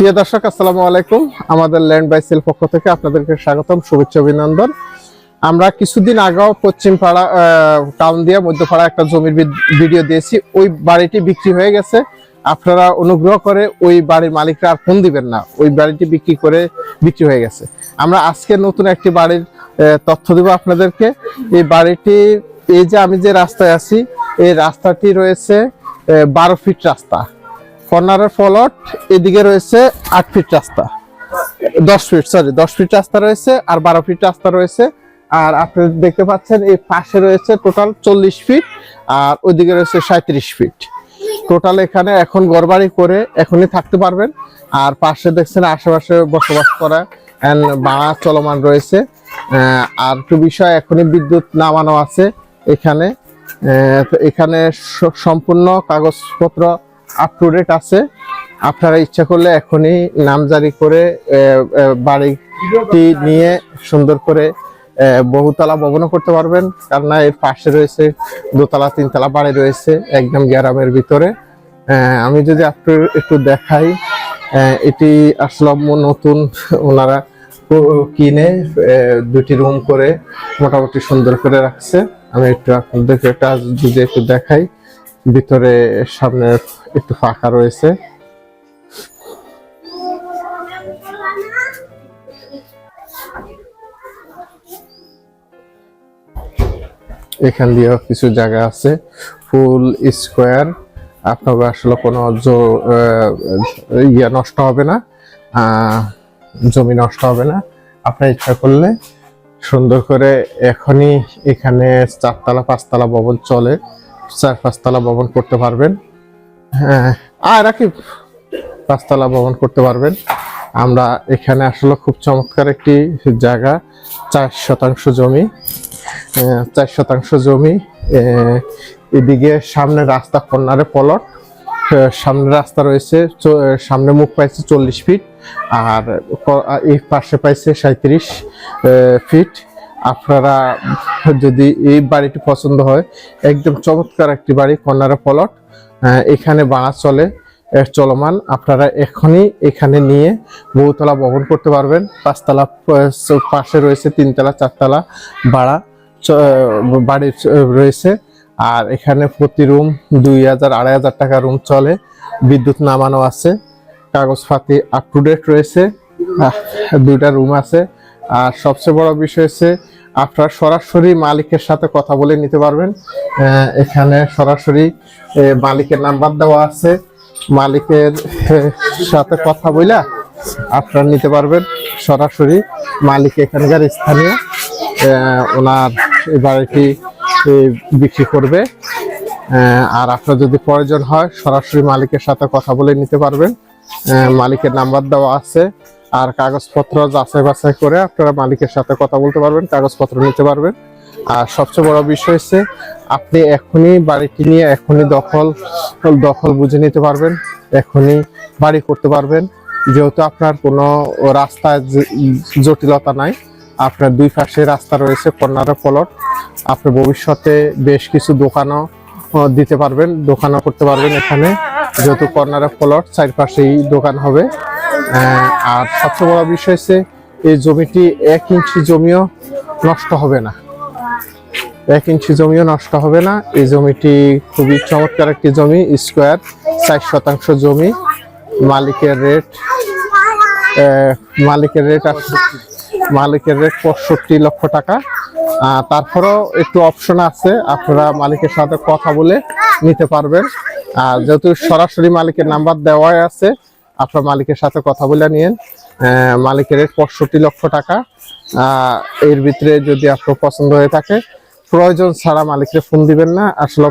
প্রিয় দর্শক, আসসালামু আলাইকুম। আমাদের ল্যান্ড বাই সেল পক্ষ থেকে আপনাদেরকে স্বাগতম, শুভেচ্ছা, অভিনন্দন। আমরা কিছুদিন আগেও পশ্চিম পাড়া টাউন দিয়ে মধ্যপাড়া একটা জমির ভিডিও দিয়েছি। ওই বাড়িটি বিক্রি হয়ে গেছে। আপনারা অনুগ্রহ করে ওই বাড়ির মালিকরা আর ফোন দিবেন না। ওই বাড়িটি বিক্রি করে বিক্রি হয়ে গেছে। আমরা আজকে নতুন একটি বাড়ির তথ্য দেব আপনাদেরকে। এই বাড়িটি, এই যে আমি যে রাস্তায় আছি, এই রাস্তাটি রয়েছে বারো ফিট রাস্তা। কর্নারের ফলট, এদিকে রয়েছে আট ফিট রাস্তা। দশ ফিট সরি দশ ফিট রাস্তা রয়েছে আর বারো ফিট রাস্তা রয়েছে। আর আপনি দেখতে পাচ্ছেন এই পাশে রয়েছে টোটাল চল্লিশ ফিট আর ওইদিকে রয়েছে সাঁত্রিশ ফিট। টোটাল এখানে এখন গড়বাড়ি করে এখনই থাকতে পারবেন। আর পাশে দেখছেন আশেপাশে বসবাস করা ভাড়া চলমান রয়েছে। আর একটু বিষয়, এখনই বিদ্যুৎ নামানো আছে এখানে। এখানে সম্পূর্ণ কাগজপত্র আপ টু ডেট আছে। আপনারা ইচ্ছা করলে এখনই নামজারি করে বাড়িটি নিয়ে সুন্দর করে বহুতলা ভবনও করতে পারবেন। কারণ এর পাশে রয়েছে দোতলা, তিনতলা বাড়ি রয়েছে একদম গ্রামের ভিতরে। আমি যদি আপনার একটু দেখাই এটি আসলে নতুন, ওনারা কিনে দুটি রুম করে মোটামুটি সুন্দর করে রাখছে। আমি একটু আপনাদেরকে একটা যদি একটু দেখাই ভিতরে সামনে একটু ফাঁকা রয়েছে। এখান দিয়েও কিছু জায়গা আছে, ফুল স্কোয়ার। আপনার আসলে কোনো ইয়ে নষ্ট হবে না জমি নষ্ট হবে না। আপনার ইচ্ছা করলে সুন্দর করে এখনই এখানে চারতলা, পাঁচতলা ভবন চলে। চার পাঁচতলা ভবন করতে পারবেন? হ্যাঁ। আর রাখি পাঁচতলা ভবন করতে পারবেন। আমরা এখানে আসলে খুব চমৎকার একটি জায়গা চার শতাংশ জমি। চার শতাংশ জমি এদিকে সামনে রাস্তা কর্নারে পলট সামনে রাস্তা রয়েছে সামনে মুখ পাইছে চল্লিশ ফিট আর ক- এই পাশে পাইছে সাঁত্রিশ ফিট। আপনারা যদি এই বাড়িটি পছন্দ হয়, একদম চমৎকার একটি বাড়ি কর্নারে পলট। এখানে বাড়া চলে চলমান। আপনারা এখনই এখানে নিয়ে বহুতলা ভবন করতে পারবেন। পাঁচতলা পাশে রয়েছে তিনতলা, চারতলা বাড়া বাড়ি রয়েছে। আর এখানে প্রতি রুম দুই হাজার, আড়াই হাজার টাকা রুম চলে। বিদ্যুৎ নামানো আছে, কাগজপাতি আপ টু ডেট রয়েছে। দুইটা রুম আছে। আর সবচেয়ে বড় বিষয় হচ্ছে আপনারা সরাসরি মালিকের সাথে কথা বলে নিতে পারবেন। এখানে সরাসরি মালিকের নাম্বার দেওয়া আছে। মালিকের সাথে কথা বইলা আপনারা নিতে পারবেন। সরাসরি মালিক এখানকার স্থানীয় ওনার বাড়িটি বিক্রি করবে। আর আপনার যদি প্রয়োজন হয়, সরাসরি মালিকের সাথে কথা বলে নিতে পারবেন। মালিকের নাম্বার দেওয়া আছে। আর কাগজপত্র যাচাই বাছাই করে আপনারা মালিকের সাথে কথা বলতে পারবেন, কাগজপত্র নিতে পারবেন। আর সবচেয়ে বড় বিষয় হচ্ছে, আপনি এখনই বাড়িটি নিয়ে এখনই দখল দখল বুঝে নিতে পারবেন, এখনই বাড়ি করতে পারবেন। যেহেতু আপনার কোনো রাস্তায় জটিলতা নাই, আপনার দুই পাশে রাস্তা রয়েছে কর্নারে পলট। আপনি ভবিষ্যতে বেশ কিছু দোকানও দিতে পারবেন, দোকানও করতে পারবেন এখানে। যেহেতু কর্নারে পলট, চারপাশেই দোকান হবে। আর সবচেয়ে বড় বিষয় হচ্ছে এই জমিটি এক ইঞ্চি জমিও নষ্ট হবে না। এক ইঞ্চি জমিও নষ্ট হবে না। এই জমিটি খুবই চমৎকার একটি জমি, স্কোয়ার চার শতাংশ জমি। মালিকের রেট মালিকের রেট মালিকের রেট পঁয়ষট্টি লক্ষ টাকা। তারপরেও একটু অপশন আছে, আপনারা মালিকের সাথে কথা বলে নিতে পারবেন। আর যেহেতু সরাসরি মালিকের নাম্বার দেওয়াই আছে আপনার মালিকের সাথে কথা বলে আহ, মালিকের পঁয়ষট্টি লক্ষ টাকা। এর ভিতরে যদি আপনার পছন্দ হয়ে থাকে প্রয়োজন ছাড়া মালিককে ফোন দিবেন না। আসলে